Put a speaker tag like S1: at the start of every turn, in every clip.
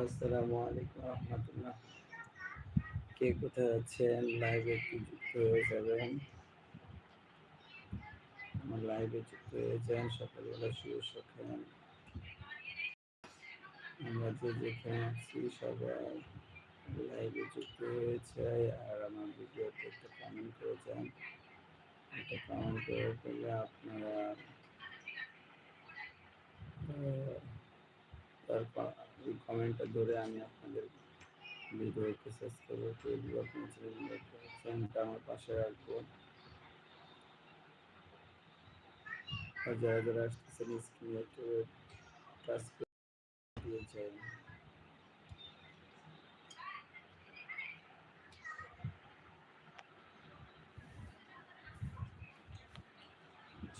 S1: আসসালামু আলাইকুম রহমতুল্লাহ। কে কোথায় আছেন? লাইভে কি যুক্ত হয়ে যাবেন। আমার লাইভে যুক্ত হয়ে যান সকালবেলা শুভ সকাল। আমরা যে যেখানে আছি সবাই লাইভে যুক্ত হয়ে যায় আর আমার ভিডিওতে একটা কমেন্ট করে যান। একটা কমেন্ট করে করলে আপনারা আহ, তার এই কমেন্টটা ধরে আমি আপনাদের ভিডিওকে শেষ করব পেজগুলো আপনার চ্যানেলটা আমার পাশে রাখব। আর যারা যারা আসতেছেন স্ক্রিনে একটু যায়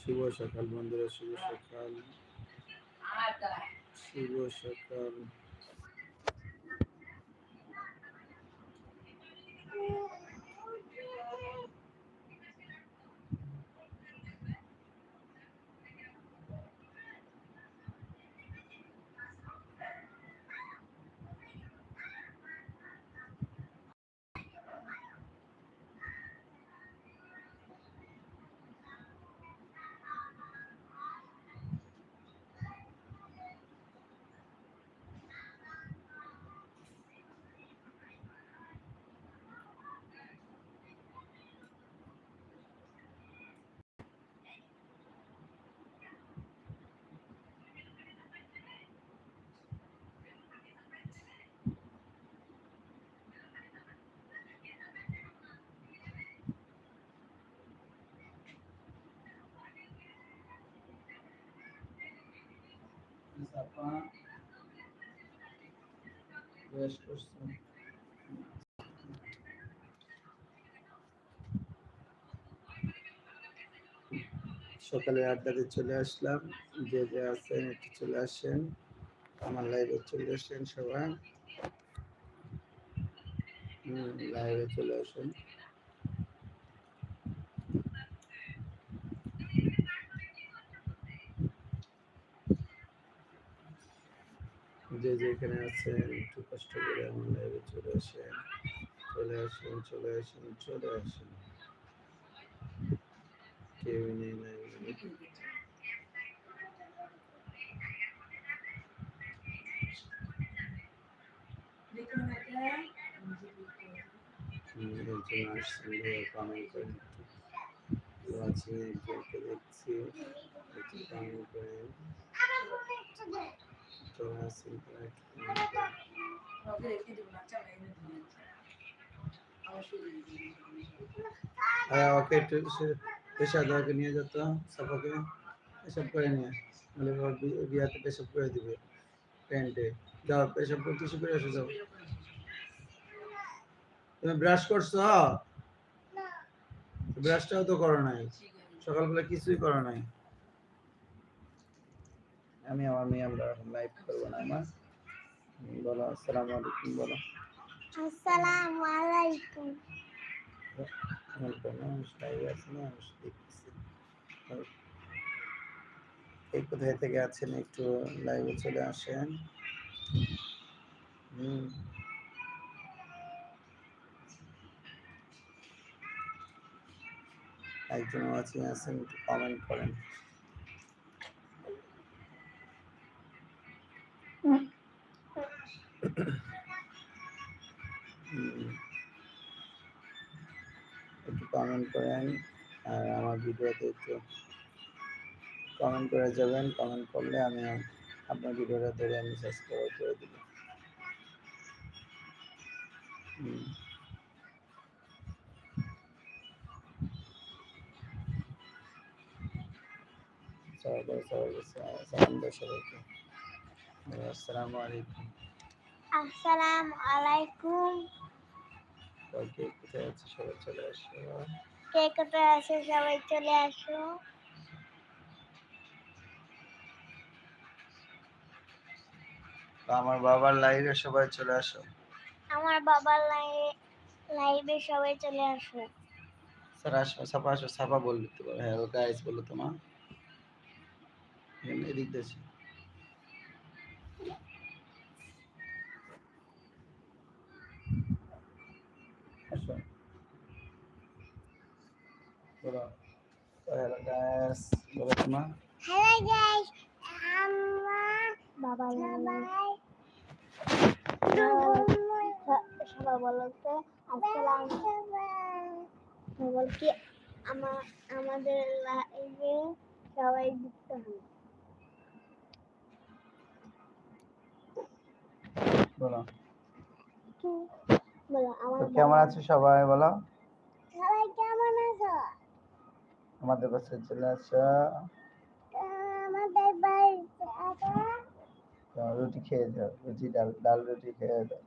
S1: শুভ সকাল বন্ধুরা, শুভ সকাল। শুভ সকাল। সকালে আড্ডাতে চলে আসলাম। যে যে আছেন একটু চলে আসেন। আমার লাইভে চলে আসেন সবাই। হুম লাইভে চলে আসেন। যে যেখানে আছেন, একটু কষ্ট করে আমার লাইভে চলে আসেন চলে আসেন চলে আসেন চলে আসেন। কেউ নেই লাইভে একজন আসছেন কমেন্ট করেন একজনকে দেখছি, একটু কমেন্ট করেন চলে আসছেন তারা একটু comment করেন। হ্যাঁ ওকে একটু পেশা দেওয়াকে নিয়ে যেত সাফাকে পেশাব করে নিয়ে। ওর বি- বিয়াতে পেশাব করে দিবে প্যান্টে। যাও পেশাব করে টিসু করে এসে যাও। তুমি ব্রাশ করছ ব্রাশটাও তো করো নাই। সকালবেলা কিছুই করো নাই। আমি আমার মেয়ে আমরা লাইভ করব না আমার বলো আসসালামু আলাইকুম বলো
S2: আসসালামু আলাইকুম
S1: এই কোথায় থেকে আছেন একটু লাইভে চলে আসেন হুম একজন আছে আছেন একটু কমেন্ট করেন একটু কমেন্ট করেন আর আমার ভিডিওতে একটু কমেন্ট করে যাবেন। কমেন্ট করলে আমি আপনার ভিডিওটা ধরে আমি সাবস্ক্রাইব করে দেব। হুম। সবাইকে সবাইকে সা- সালাম আসসালামু আলাইকুম
S2: আসসালামু আলাইকুম
S1: কোথায় আছে? সবাই চলে আসো।
S2: কে কোথায় আছে? সবাই চলে আসো।
S1: আমার বাবার লাইভে সবাই চলে আসো।
S2: আমার বাবার লাইভে সবাই চলে আসো।
S1: স্যার আসো সাপা আসো সাপা হ্যাঁ গাইস বলো তোমার এদিক দেশে বলো হ্যালো গাইস বলো
S2: হ্যালো গাইস আমরা বাবা সবাই। সবাই। বলতে আসসালাম। বল কি আমার আমাদের লাইভে সবাই যুক্ত হন
S1: বলো।
S2: বলো আমার
S1: কেমন আছো সবাই বলো
S2: সবাই কেমন আছো
S1: আমাদের বাসায় চলে আসো।
S2: আমাদের বাড়িতে আসো।
S1: রুটি খেয়ে যাও রুটি ডাল ডাল রুটি খেয়ে যাও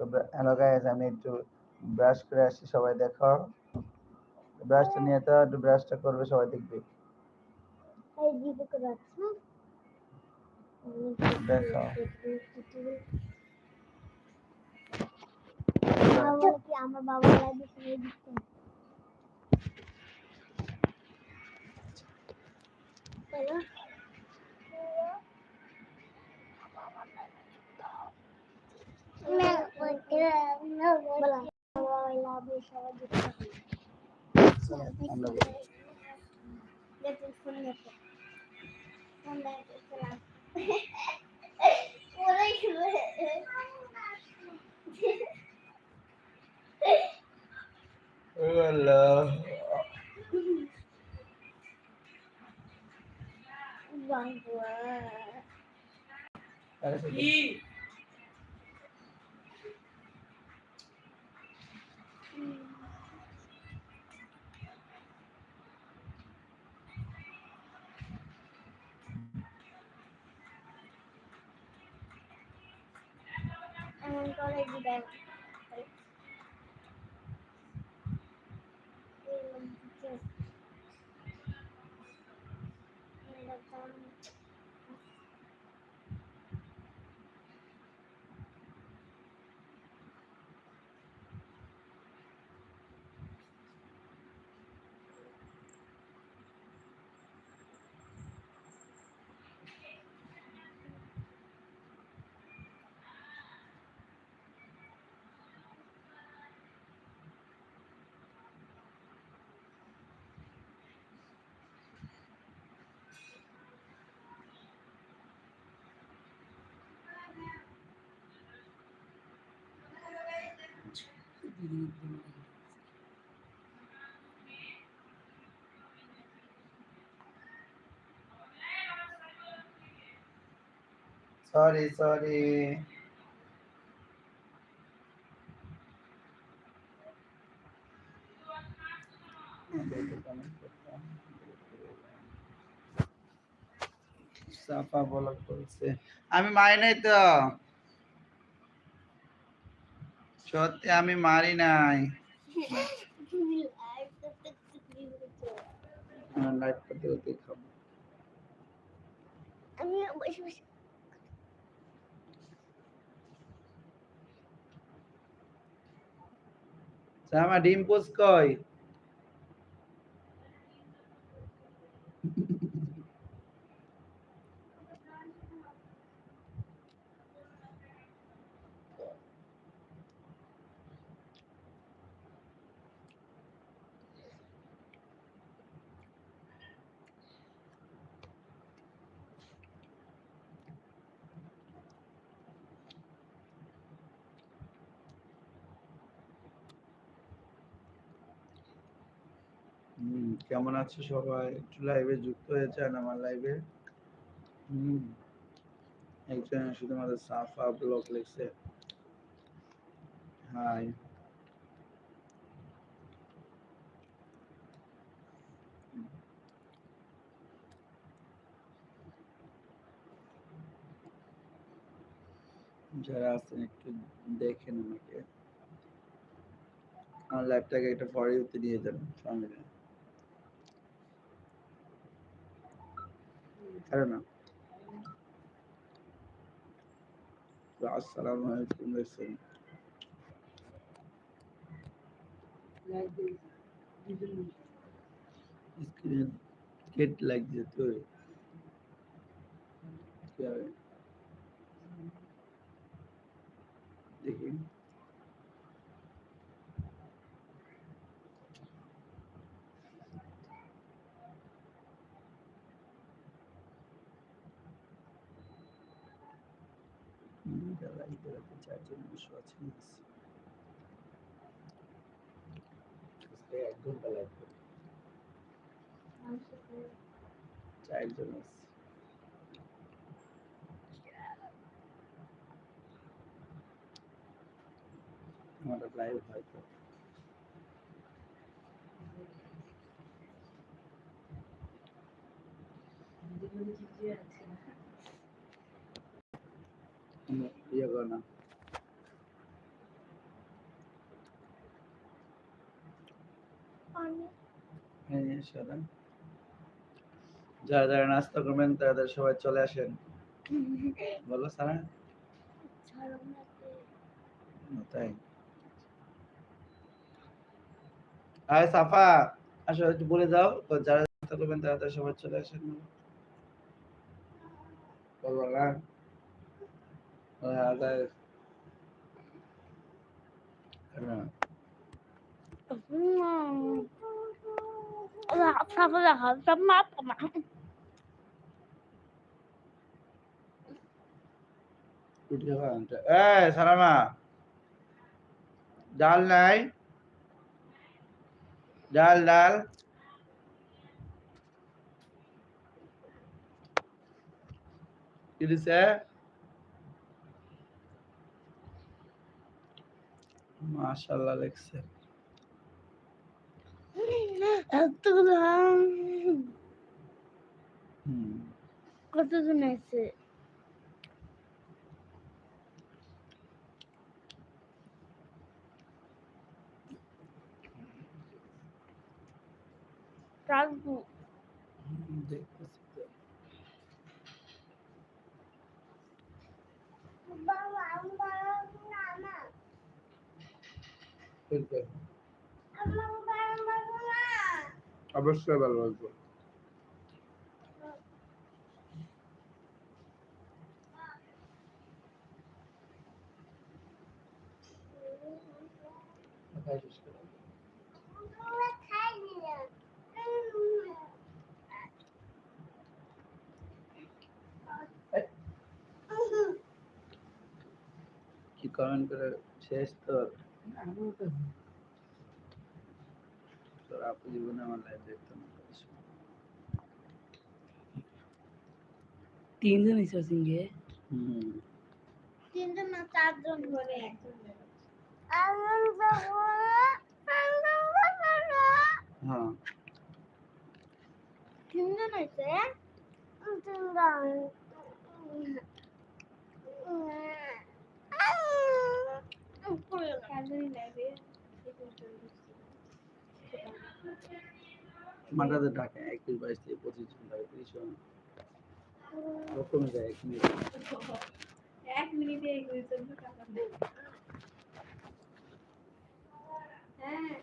S1: তো হ্যালো গাইস আমি একটু ব্রাশ করে আসি সবাই দেখো। ব্রাশটা নিয়ে তো একটু ব্রাশটা করবে সবাই দেখবে।
S2: আছে
S1: দেখো।
S2: আমার বাবা লাগে সবাই দিচ্ছে চলো বলো সবাই লাভ সবাই দিচ্ছে
S1: আমরা
S2: দেখুন ফোন দেখো ফোন দেখো E
S1: I'm
S2: gonna do that.
S1: Sorry sorry Safa বলা বলছে আমি মারি নাই তো। সত্যি আমি মারি নাই। লাইট করতে করতে খাব।
S2: আমি বসে বসে।
S1: আমার ডিম পোস কই? কেমন আছো সবাই? একটু লাইভে যুক্ত হয়েছেন আমার লাইভে একজন শুধুমাত্র সাফা ব্লগ লিখছে। হাই যারা আছেন একটু দেখেন আমাকে। আমার লাইভটাকে একটা ফর নিয়ে যাবেন সঙ্গে কারণ না আসসালামু আলাইকুম দেখছেন স্ক্রিন গেট লাইক দিতে হবে কি হবে? দেখি রাতে চারজন বসে আছেন আজকে এক ঘণ্টা লাগবে চারজন আছে আমার লাইভ হয়তো ইয়ে করো না হ্যাঁ যারা যারা নাস্তা করবেন তারা সবাই চলে আসেন। বলো সারা? তাই। আরে সাফা আসলে একটু বলে দাও তো যারা নাস্তা করবেন তারা সবাই চলে আসেন। বলব না হ্যাঁ তাই হ্যাঁ
S2: সাফা দেখা সব মাপ কমা
S1: রুটি খাওয়া এই সালামা ডাল নাই ডাল ডাল কি দিছে মাশাআল্লাহ লেখছে হুম।
S2: কতজন আছে? রাখব।
S1: দেখতেছি তো। ঠিক আছে। অবশ্যই ভালো লাগবে কোথায় শেষ করে? কি কমেন্ট করে শেষ তোর তোর আপু জীবনে আমার লাইফ দেখতো না
S3: তিনজন এসে সিঙ্গে
S1: হুম।
S2: তিনজন না চারজন ধরে
S1: হ্যাঁ।
S2: তিনজন আছে তিনজন
S1: মাটাতে ডাকে একুশ বাইশ থেকে পঁচিশ জন লাগে তিরিশ কমে যায় এক মিনিট।
S3: এক মিনিটে এগুলো চলবে টাকা হ্যাঁ।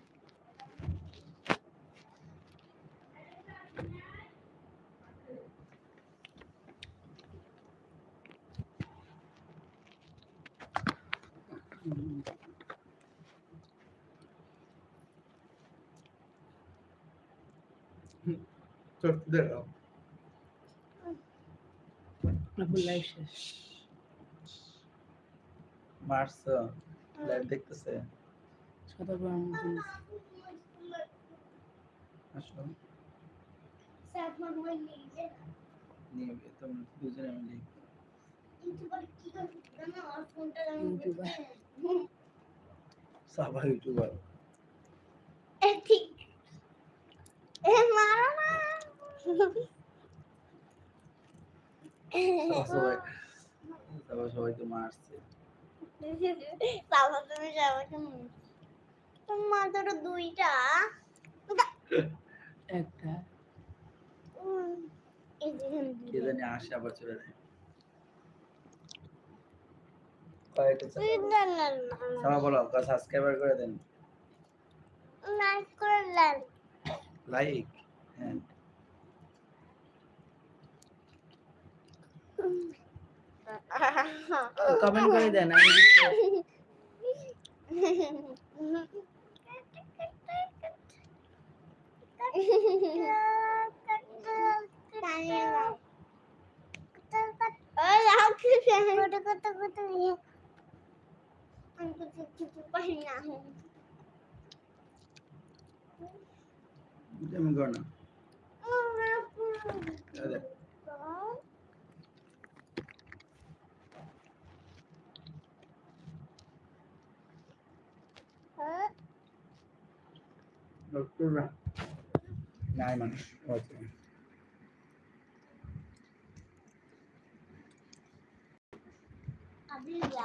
S1: দেখো
S3: আপনার লাইফ শেষ
S1: মারছ লাইভ দেখতেছে
S3: শতবার মতন
S1: আসো। নিয়ে তোমরা দুজনে মিলে। সাবা ইউটিউবার।
S2: ঠিক। এ মারো না।
S1: সবাই সবাই সবাইকে মারছে।
S2: বাবা তুমি সবাইকে তোমার ধরো দুইটা।
S3: একটা।
S2: উম, এই যে এখানে
S1: কে জানি আসে আবার চলে যায়। কয়েকটা
S2: তুই না, না, না,
S1: সাবা বলো সাবস্ক্রাইবার করে দেন।
S2: লাইক করে দেন।
S1: লাইক হ্যাঁ
S3: কমেন্ট করে দেন আমি কিছু পারি না
S1: যেমন কর না এই